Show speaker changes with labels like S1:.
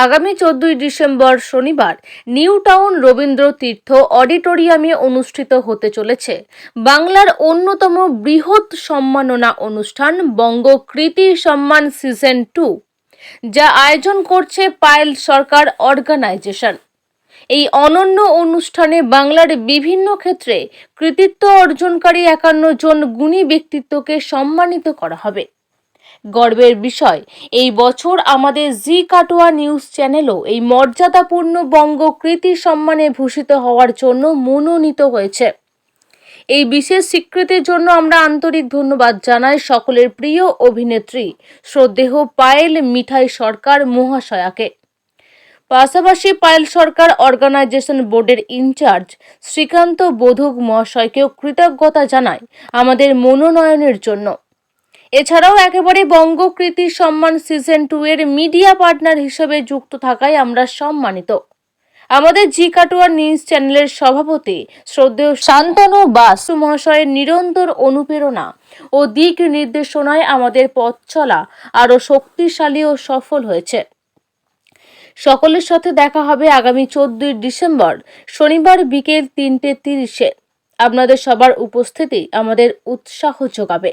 S1: আগামী চোদ্দই ডিসেম্বর শনিবার নিউ টাউন রবীন্দ্র তীর্থ অডিটোরিয়ামে অনুষ্ঠিত হতে চলেছে। বাংলার অন্যতম বৃহৎ সম্মাননা অনুষ্ঠান বঙ্গ কৃতি সম্মান সিজন টু, যা আয়োজন করছে পায়েল সরকার অর্গানাইজেশন। এই অনন্য অনুষ্ঠানে বাংলার বিভিন্ন ক্ষেত্রে কৃতিত্ব অর্জনকারী একান্ন জন গুণী ব্যক্তিত্বকে সম্মানিত করা হবে। গর্বের বিষয়। এই বছর আমাদের জি কাটোয়া নিউজ চ্যানেলও এই মর্যাদাপূর্ণ বঙ্গ কৃতি সম্মানে ভূষিত হওয়ার জন্য মনোনীত হয়েছে। এই বিশেষ স্বীকৃতির জন্য আমরা আন্তরিক ধন্যবাদ জানাই সকলের প্রিয় অভিনেত্রী শ্রদ্ধেহ পায়েল মিঠাই সরকার মহাশয়াকে। পাশাপাশি পায়েল সরকার অর্গানাইজেশন বোর্ডের ইনচার্জ শ্রীকান্ত বোধক মহাশয়কেও কৃতজ্ঞতা জানায় আমাদের মনোনয়নের জন্য। এছাড়াও একেবারে বঙ্গকৃতি সম্মান সিজন টু এর মিডিয়া পার্টনার হিসেবে যুক্ত থাকায় আমরা সম্মানিত। আমাদের জি কাটোয়া নিউজ চ্যানেলের সভাপতি শ্রদ্ধেয় শান্তনু বাসু মহাশয়ের নিরন্তর অনুপ্রেরণা ও দিক নির্দেশনায় আমাদের পথ চলা আরও শক্তিশালী ও সফল হয়েছে। সকলের সাথে দেখা হবে আগামী চোদ্দই ডিসেম্বর, শনিবার বিকেল তিনটে তিরিশে। আপনাদের সবার উপস্থিতি আমাদের উৎসাহ যোগাবে।